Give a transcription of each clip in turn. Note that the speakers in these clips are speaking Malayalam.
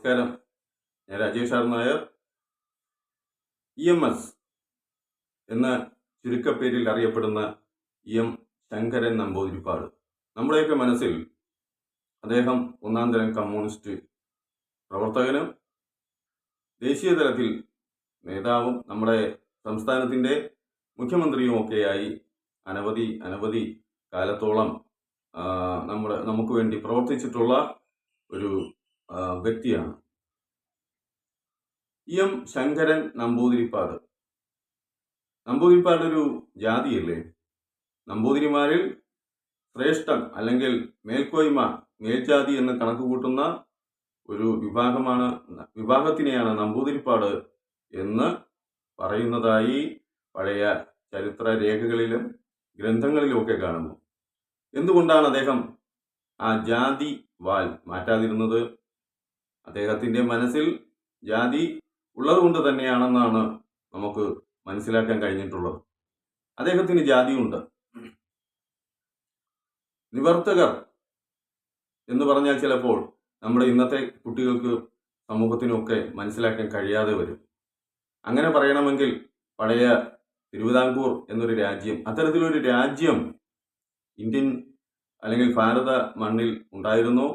നമസ്കാരം. ഞാൻ Rajesh R Nair. E M S എന്ന ചുരുക്കപ്പേരിൽ അറിയപ്പെടുന്ന ഇ എം ശങ്കരൻ നമ്പൂതിരിപ്പാട്. നമ്മുടെയൊക്കെ മനസ്സിൽ അദ്ദേഹം ഒന്നാം തരം കമ്മ്യൂണിസ്റ്റ് പ്രവർത്തകനും ദേശീയ തലത്തിൽ നേതാവും നമ്മുടെ സംസ്ഥാനത്തിന്റെ മുഖ്യമന്ത്രിയും ഒക്കെയായി അനവധി അനവധി കാലത്തോളം നമ്മുടെ നമുക്ക് വേണ്ടി പ്രവർത്തിച്ചിട്ടുള്ള ഒരു വ്യക്തിയാണ്. എം ശങ്കരൻ നമ്പൂതിരിപ്പാട്. നമ്പൂതിരിപ്പാട് ഒരു ജാതിയല്ലേ? നമ്പൂതിരിമാരിൽ ശ്രേഷ്ഠൻ അല്ലെങ്കിൽ മേൽക്കോയ്മ മേൽജാതി എന്ന് കണക്ക് കൂട്ടുന്ന ഒരു വിഭാഗമാണ് വിഭാഗത്തിനെയാണ് നമ്പൂതിരിപ്പാട് എന്ന് പറയുന്നതായി പഴയ ചരിത്ര രേഖകളിലും ഗ്രന്ഥങ്ങളിലുമൊക്കെ കാണുന്നു. എന്തുകൊണ്ടാണ് അദ്ദേഹം ആ ജാതി വാൽ മാറ്റാതിരുന്നത്? അദ്ദേഹത്തിന്റെ മനസ്സിൽ ജാതി ഉള്ളതുകൊണ്ട് തന്നെയാണെന്നാണ് നമുക്ക് മനസ്സിലാക്കാൻ കഴിഞ്ഞിട്ടുള്ളത്. അദ്ദേഹത്തിന് ജാതിയുണ്ട്. നിവർത്തകർ എന്ന് പറഞ്ഞാൽ ചിലപ്പോൾ നമ്മുടെ ഇന്നത്തെ കുട്ടികൾക്ക് സമൂഹത്തിനൊക്കെ മനസ്സിലാക്കാൻ കഴിയാതെ വരും. അങ്ങനെ പറയണമെങ്കിൽ പഴയ തിരുവിതാംകൂർ എന്നൊരു രാജ്യം അത്തരത്തിലൊരു രാജ്യം ഇന്ത്യൻ അല്ലെങ്കിൽ ഭാരത മണ്ണിൽ ഉണ്ടായിരുന്നു?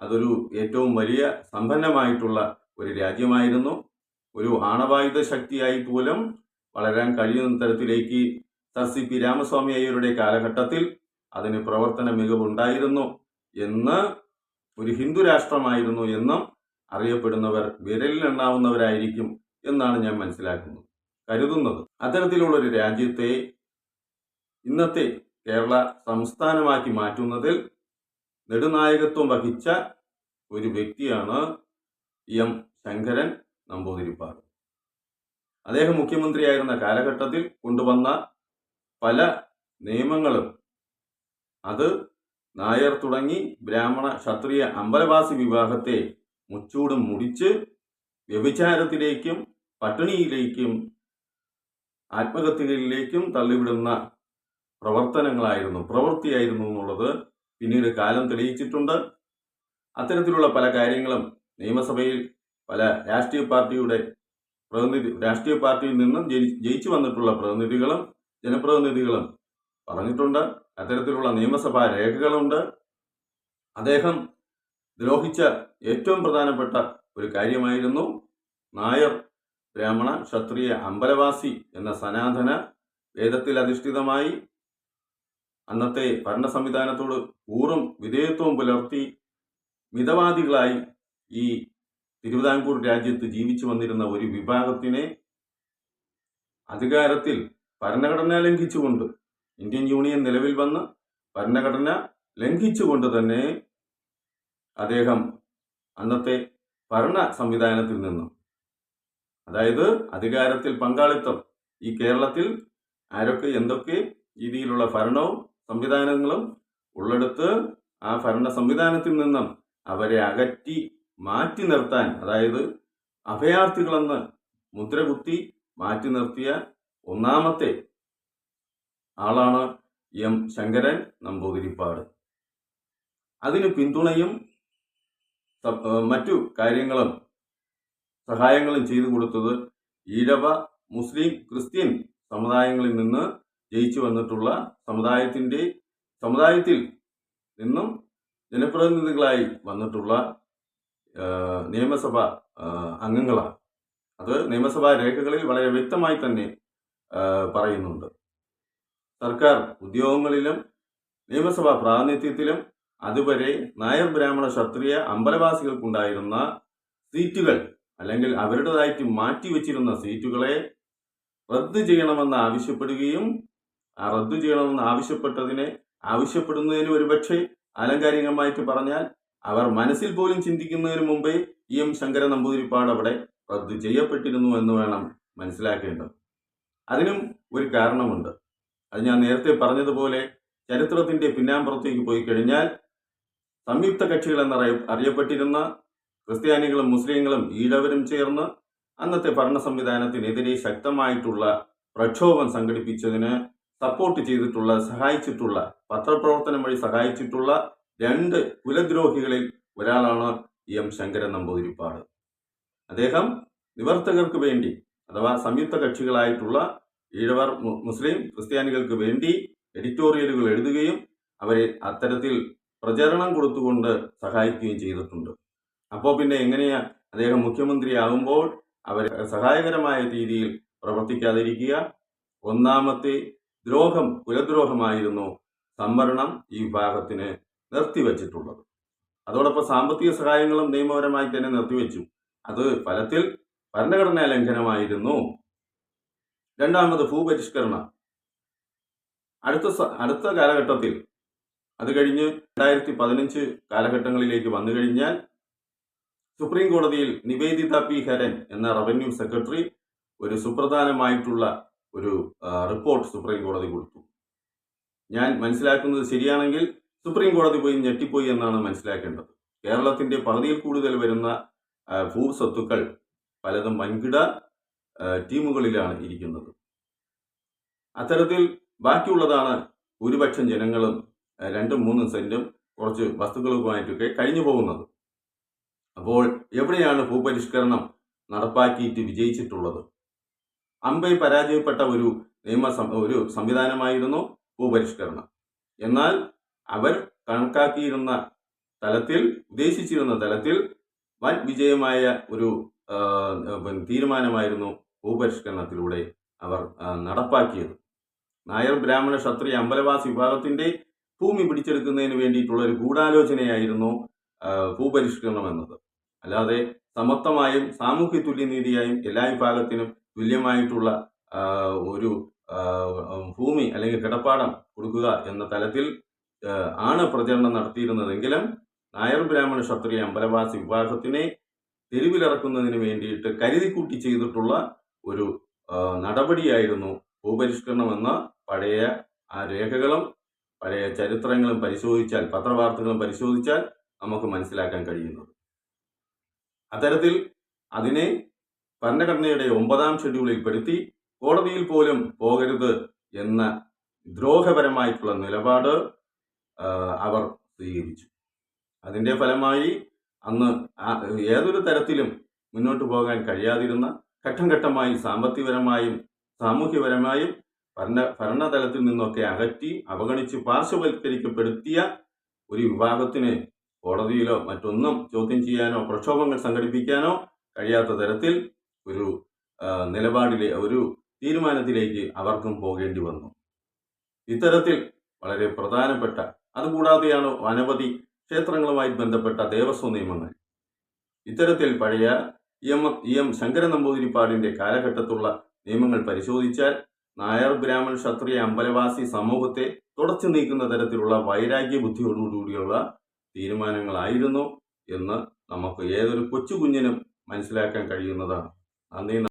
അതൊരു ഏറ്റവും വലിയ സമ്പന്നമായിട്ടുള്ള ഒരു രാജ്യമായിരുന്നു. ഒരു ആണവായുധ ശക്തിയായി പോലും വളരാൻ കഴിയുന്ന തരത്തിലേക്ക് സർ സി പി രാമസ്വാമി അയ്യരുടെ കാലഘട്ടത്തിൽ അതിന് പ്രവർത്തന മികവുണ്ടായിരുന്നു എന്ന് ഒരു ഹിന്ദു രാഷ്ട്രമായിരുന്നു എന്നും അറിയപ്പെടുന്നവർ വിരലിലെണ്ണാവുന്നവരായിരിക്കും എന്നാണ് ഞാൻ മനസ്സിലാക്കുന്നത് കരുതുന്നത്. അത്തരത്തിലുള്ള ഒരു രാജ്യത്തെ ഇന്നത്തെ കേരള സംസ്ഥാനമാക്കി മാറ്റുന്നതിൽ നെടുനായകത്വം വഹിച്ച ഒരു വ്യക്തിയാണ് എം ശങ്കരൻ നമ്പൂതിരിപ്പാട് അദ്ദേഹം മുഖ്യമന്ത്രിയായിരുന്ന കാലഘട്ടത്തിൽ കൊണ്ടുവന്ന പല നിയമങ്ങളും. അത് നായർ തുടങ്ങി ബ്രാഹ്മണ ക്ഷത്രിയ അമ്പലവാസി വിവാഹത്തെ മുച്ചൂടും മുടിച്ച് വ്യഭിചാരത്തിലേക്കും പട്ടിണിയിലേക്കും ആത്മഹത്യകളിലേക്കും തള്ളിവിടുന്ന പ്രവർത്തനങ്ങളായിരുന്നു പ്രവൃത്തിയായിരുന്നു എന്നുള്ളത് പിന്നീട് കാലം തെളിയിച്ചിട്ടുണ്ട്. അത്തരത്തിലുള്ള പല കാര്യങ്ങളും നിയമസഭയിൽ പല രാഷ്ട്രീയ പാർട്ടിയുടെ പ്രതിനിധി രാഷ്ട്രീയ പാർട്ടിയിൽ നിന്നും ജയി- ജയിച്ചു വന്നിട്ടുള്ള പ്രതിനിധികളും ജനപ്രതിനിധികളും പറഞ്ഞിട്ടുണ്ട്. അത്തരത്തിലുള്ള നിയമസഭാ രേഖകളുണ്ട്. അദ്ദേഹം ദ്രോഹിച്ച ഏറ്റവും പ്രധാനപ്പെട്ട ഒരു കാര്യമായിരുന്നു നായർ ബ്രാഹ്മണ ക്ഷത്രിയ അമ്പലവാസി എന്ന സനാതന വേദത്തിൽ അധിഷ്ഠിതമായി അന്നത്തെ ഭരണ സംവിധാനത്തോട് ഊറും വിധേയത്വവും പുലർത്തി മിതവാദികളായി ഈ തിരുവിതാംകൂർ രാജ്യത്ത് ജീവിച്ചു വന്നിരുന്ന ഒരു വിഭാഗത്തിനെ അധികാരത്തിൽ ഭരണഘടന ലംഘിച്ചുകൊണ്ട് ഇന്ത്യൻ യൂണിയൻ നിലവിൽ വന്ന് ഭരണഘടന ലംഘിച്ചുകൊണ്ട് തന്നെ അദ്ദേഹം അന്നത്തെ ഭരണ സംവിധാനത്തിൽ നിന്നും അതായത് അധികാരത്തിൽ പങ്കാളിത്തം ഈ കേരളത്തിൽ ആരൊക്കെ എന്തൊക്കെ രീതിയിലുള്ള ഭരണവും സംവിധാനങ്ങളും ഉള്ളെടുത്ത് ആ ഭരണ സംവിധാനത്തിൽ നിന്നും അവരെ അകറ്റി മാറ്റി നിർത്താൻ അതായത് അഭയാർത്ഥികളെന്ന് മുദ്രകുത്തി മാറ്റി നിർത്തിയ ഒന്നാമത്തെ ആളാണ് എം ശങ്കരൻ നമ്പൂതിരിപ്പാട്. അതിന് പിന്തുണയും മറ്റു കാര്യങ്ങളും സഹായങ്ങളും ചെയ്തു കൊടുത്തത് ഈഴവ മുസ്ലിം ക്രിസ്ത്യൻ സമുദായങ്ങളിൽ നിന്ന് ജയിച്ചു വന്നിട്ടുള്ള സമുദായത്തിന്റെ സമുദായത്തിൽ നിന്നും ജനപ്രതിനിധികളായി വന്നിട്ടുള്ള നിയമസഭ അംഗങ്ങളാണ്. അത് നിയമസഭാ രേഖകളിൽ വളരെ വ്യക്തമായി തന്നെ പറയുന്നുണ്ട്. സർക്കാർ ഉദ്യോഗങ്ങളിലും നിയമസഭാ പ്രാതിനിധ്യത്തിലും അതുവരെ നായർ ബ്രാഹ്മണ ക്ഷത്രിയ അമ്പലവാസികൾക്കുണ്ടായിരുന്ന സീറ്റുകൾ അല്ലെങ്കിൽ അവരുടേതായിട്ട് മാറ്റിവെച്ചിരുന്ന സീറ്റുകളെ റദ്ദ് ചെയ്യണമെന്ന് ആവശ്യപ്പെടുകയും റദ്ദു ചെയ്യണമെന്ന് ആവശ്യപ്പെട്ടതിനെ ആവശ്യപ്പെടുന്നതിന് ഒരുപക്ഷെ ആലങ്കാരികമായിട്ട് പറഞ്ഞാൽ അവർ മനസ്സിൽ പോലും ചിന്തിക്കുന്നതിന് മുമ്പേ ഇ എം ശങ്കര നമ്പൂതിരിപ്പാട് അവിടെ റദ്ദു ചെയ്യപ്പെട്ടിരുന്നു എന്ന് വേണം മനസ്സിലാക്കേണ്ടത്. അതിനും ഒരു കാരണമുണ്ട്. അത് ഞാൻ നേരത്തെ പറഞ്ഞതുപോലെ ചരിത്രത്തിന്റെ പിന്നാമ്പുറത്തേക്ക് പോയി കഴിഞ്ഞാൽ സംയുക്ത കക്ഷികൾ എന്നറിയ അറിയപ്പെട്ടിരുന്ന ക്രിസ്ത്യാനികളും മുസ്ലിങ്ങളും ഈഴവരും ചേർന്ന് അന്നത്തെ ഭരണ സംവിധാനത്തിനെതിരെ ശക്തമായിട്ടുള്ള പ്രക്ഷോഭം സംഘടിപ്പിച്ചതിന് സപ്പോർട്ട് ചെയ്തിട്ടുള്ള സഹായിച്ചിട്ടുള്ള പത്രപ്രവർത്തനം വഴി സഹായിച്ചിട്ടുള്ള രണ്ട് കുലദ്രോഹികളിൽ ഒരാളാണ് എം ശങ്കരൻ നമ്പൂതിരിപ്പാട്. അദ്ദേഹം നിവർത്തകർക്ക് വേണ്ടി അഥവാ സംയുക്ത കക്ഷികളായിട്ടുള്ള ഈഴവർ മുസ്ലിം ക്രിസ്ത്യാനികൾക്ക് വേണ്ടി എഡിറ്റോറിയലുകൾ എഴുതുകയും അവരെ അത്തരത്തിൽ പ്രചരണം കൊടുത്തുകൊണ്ട് സഹായിക്കുകയും ചെയ്തിട്ടുണ്ട്. അപ്പോൾ പിന്നെ എങ്ങനെയാ അദ്ദേഹം മുഖ്യമന്ത്രിയാകുമ്പോൾ അവരെ സഹായകരമായ രീതിയിൽ പ്രവർത്തിക്കാതിരിക്കുക? ഒന്നാമത്തെ ദ്രോഹം കുലദ്രോഹമായിരുന്നു സംവരണം ഈ വിഭാഗത്തിന് നിർത്തിവച്ചിട്ടുള്ളത്. അതോടൊപ്പം സാമ്പത്തിക സഹായങ്ങളും നിയമപരമായി തന്നെ നിർത്തിവെച്ചു. അത് ഫലത്തിൽ ഭരണഘടനാ ലംഘനമായിരുന്നു. രണ്ടാമത് ഭൂപരിഷ്കരണം. അടുത്ത അടുത്ത കാലഘട്ടത്തിൽ അത് കഴിഞ്ഞ് രണ്ടായിരത്തി പതിനഞ്ച് കാലഘട്ടങ്ങളിലേക്ക് വന്നു കഴിഞ്ഞാൽ സുപ്രീം കോടതിയിൽ നിവേദിത പി. ഹരൻ എന്ന റവന്യൂ സെക്രട്ടറി ഒരു സുപ്രധാനമായിട്ടുള്ള ഒരു റിപ്പോർട്ട് സുപ്രീം കോടതി കൊടുത്തു. ഞാൻ മനസ്സിലാക്കുന്നത് ശരിയാണെങ്കിൽ സുപ്രീം കോടതി പോയി ഞെട്ടിപ്പോയി എന്നാണ് മനസ്സിലാക്കേണ്ടത്. കേരളത്തിന്റെ പകുതിയിൽ കൂടുതൽ വരുന്ന ഭൂസ്വത്തുക്കൾ പലതും വൻകിട ടീമുകളിലാണ് ഇരിക്കുന്നത്. അത്തരത്തിൽ ബാക്കിയുള്ളതാണ് ഭൂരിപക്ഷം ജനങ്ങളും രണ്ടും മൂന്നും സെന്റും കുറച്ച് വസ്തുക്കളുമായിട്ടൊക്കെ കഴിഞ്ഞു പോകുന്നത്. അപ്പോൾ എവിടെയാണ് ഭൂപരിഷ്കരണം നടപ്പാക്കിയിട്ട് വിജയിച്ചിട്ടുള്ളത്? അമ്പൈ പരാജയപ്പെട്ട ഒരു നിയമ ഒരു സംവിധാനമായിരുന്നു ഭൂപരിഷ്കരണം. എന്നാൽ അവർ കണക്കാക്കിയിരുന്ന തലത്തിൽ ഉദ്ദേശിച്ചിരുന്ന തലത്തിൽ വൻ വിജയമായ ഒരു തീരുമാനമായിരുന്നു ഭൂപരിഷ്കരണത്തിലൂടെ അവർ നടപ്പാക്കിയത്. നായർ ബ്രാഹ്മണ ക്ഷത്രിയ അമ്പലവാസി വിഭാഗത്തിന്റെ ഭൂമി പിടിച്ചെടുക്കുന്നതിന് വേണ്ടിയിട്ടുള്ള ഒരു ഗൂഢാലോചനയായിരുന്നു ഭൂപരിഷ്കരണം എന്നത് അല്ലാതെ സമത്വമായും സാമൂഹ്യ തുല്യനീതിയായും എല്ലാ വിഭാഗത്തിനും തുല്യമായിട്ടുള്ള ഒരു ഭൂമി അല്ലെങ്കിൽ കിടപ്പാടം കൊടുക്കുക എന്ന തലത്തിൽ ആണ് പ്രചരണം നടത്തിയിരുന്നതെങ്കിലും നായർ ബ്രാഹ്മണ ക്ഷത്രിയ അമ്പലവാസി വിഭാഗത്തിനെ തെരുവിലിറക്കുന്നതിന് വേണ്ടിയിട്ട് കരുതിക്കൂട്ടി ചെയ്തിട്ടുള്ള ഒരു നടപടിയായിരുന്നു ഭൂപരിഷ്കരണം എന്ന പഴയ ആ രേഖകളും പഴയ ചരിത്രങ്ങളും പരിശോധിച്ചാൽ പത്രവാർത്തകളും പരിശോധിച്ചാൽ നമുക്ക് മനസ്സിലാക്കാൻ കഴിയുന്നത്. അത്തരത്തിൽ അതിനെ ഭരണഘടനയുടെ ഒമ്പതാം ഷെഡ്യൂളിൽ പെടുത്തി കോടതിയിൽ പോലും പോകരുത് എന്ന ദ്രോഹപരമായിട്ടുള്ള നിലപാട് അവർ സ്വീകരിച്ചു. അതിന്റെ ഫലമായി അന്ന് ഏതൊരു തരത്തിലും മുന്നോട്ട് പോകാൻ കഴിയാതിരുന്ന ഘട്ടം ഘട്ടമായി സാമ്പത്തികപരമായും സാമൂഹ്യപരമായും ഭരണ ഭരണതലത്തിൽ നിന്നൊക്കെ അകറ്റി അവഗണിച്ച് പാർശ്വവൽക്കരിക്കപ്പെടുത്തിയ ഒരു വിഭാഗത്തിന് കോടതിയിലോ മറ്റൊന്നും ചോദ്യം ചെയ്യാനോ പ്രക്ഷോഭങ്ങൾ സംഘടിപ്പിക്കാനോ കഴിയാത്ത തരത്തിൽ ഒരു നിലപാടിലെ ഒരു തീരുമാനത്തിലേക്ക് അവർക്കും പോകേണ്ടി വന്നു. ഇത്തരത്തിൽ വളരെ പ്രധാനപ്പെട്ട അതുകൂടാതെയാണ് അനവധി ക്ഷേത്രങ്ങളുമായി ബന്ധപ്പെട്ട ദേവസ്വം നിയമങ്ങൾ. ഇത്തരത്തിൽ പഴയ E M E M Sankaran നമ്പൂതിരിപ്പാടിന്റെ കാലഘട്ടത്തുള്ള നിയമങ്ങൾ പരിശോധിച്ചാൽ നായർ ബ്രാഹ്മൺ ക്ഷത്രിയ അമ്പലവാസി സമൂഹത്തെ തുടച്ചു നീക്കുന്ന തരത്തിലുള്ള വൈരാഗ്യ ബുദ്ധിയോടുകൂടിയുള്ള തീരുമാനങ്ങളായിരുന്നു എന്ന് നമുക്ക് ഏതൊരു കൊച്ചു കുഞ്ഞിനും മനസ്സിലാക്കാൻ കഴിയുന്നതാണ്. 啊你呢